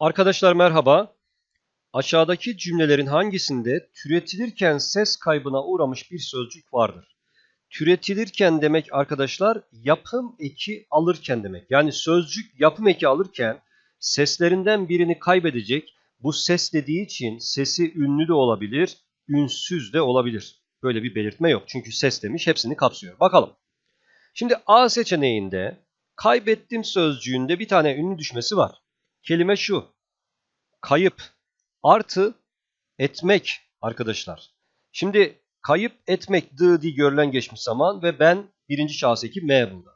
Arkadaşlar merhaba. Aşağıdaki cümlelerin hangisinde türetilirken ses kaybına uğramış bir sözcük vardır? Türetilirken demek arkadaşlar yapım eki alırken demek. Yani sözcük yapım eki alırken seslerinden birini kaybedecek. Bu ses dediği için sesi ünlü de olabilir, ünsüz de olabilir. Böyle bir belirtme yok. Çünkü ses demiş hepsini kapsıyor. Bakalım. Şimdi A seçeneğinde kaybettim sözcüğünde bir tane ünlü düşmesi var. Kelime şu. Kayıp artı etmek arkadaşlar. Şimdi kayıp etmek dı di görülen geçmiş zaman ve ben birinci şahıs eki M burada.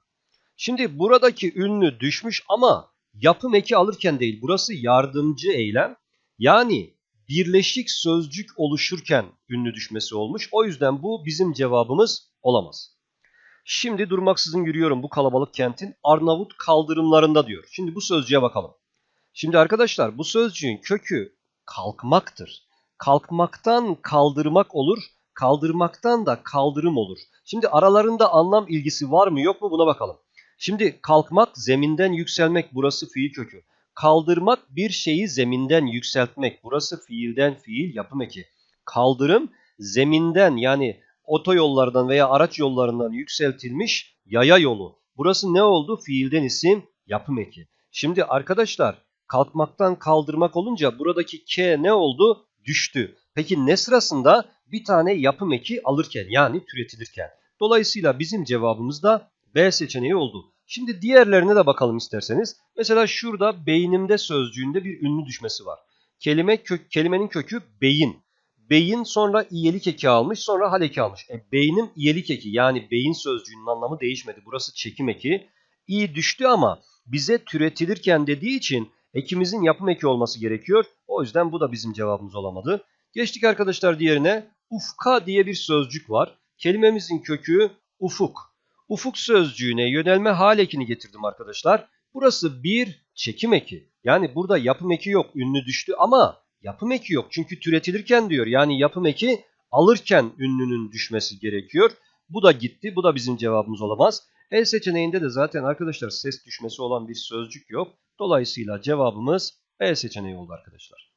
Şimdi buradaki ünlü düşmüş ama yapım eki alırken değil. Burası yardımcı eylem. Yani birleşik sözcük oluşurken ünlü düşmesi olmuş. O yüzden bu bizim cevabımız olamaz. Şimdi durmaksızın yürüyorum bu kalabalık kentin Arnavut kaldırımlarında diyor. Şimdi bu sözcüğe bakalım. Şimdi arkadaşlar bu sözcüğün kökü kalkmaktır. Kalkmaktan kaldırmak olur, kaldırmaktan da kaldırım olur. Şimdi aralarında anlam ilgisi var mı yok mu buna bakalım. Şimdi kalkmak zeminden yükselmek burası fiil kökü. Kaldırmak bir şeyi zeminden yükseltmek burası fiilden fiil yapım eki. Kaldırım zeminden yani otoyollardan veya araç yollarından yükseltilmiş yaya yolu. Burası ne oldu? Fiilden isim yapım eki. Şimdi arkadaşlar kalkmaktan kaldırmak olunca buradaki K ne oldu? Düştü. Peki ne sırasında? Bir tane yapım eki alırken yani türetilirken. Dolayısıyla bizim cevabımız da B seçeneği oldu. Şimdi diğerlerine de bakalım isterseniz. Mesela şurada beynimde sözcüğünde bir ünlü düşmesi var. Kelime kök, kelimenin kökü beyin. Beyin sonra iyelik eki almış sonra hal eki almış. E, beynim iyelik eki yani beyin sözcüğünün anlamı değişmedi. Burası çekim eki. İ düştü ama bize türetilirken dediği için ekimizin yapım eki olması gerekiyor. O yüzden bu da bizim cevabımız olamadı. Geçtik arkadaşlar diğerine. Ufka diye bir sözcük var. Kelimemizin kökü ufuk. Ufuk sözcüğüne yönelme hal ekini getirdim arkadaşlar. Burası bir çekim eki. Yani burada yapım eki yok. Ünlü düştü ama yapım eki yok. Çünkü türetilirken diyor. Yani yapım eki alırken ünlünün düşmesi gerekiyor. Bu da gitti. Bu da bizim cevabımız olamaz. E seçeneğinde de zaten arkadaşlar ses düşmesi olan bir sözcük yok. Dolayısıyla cevabımız E seçeneği oldu arkadaşlar.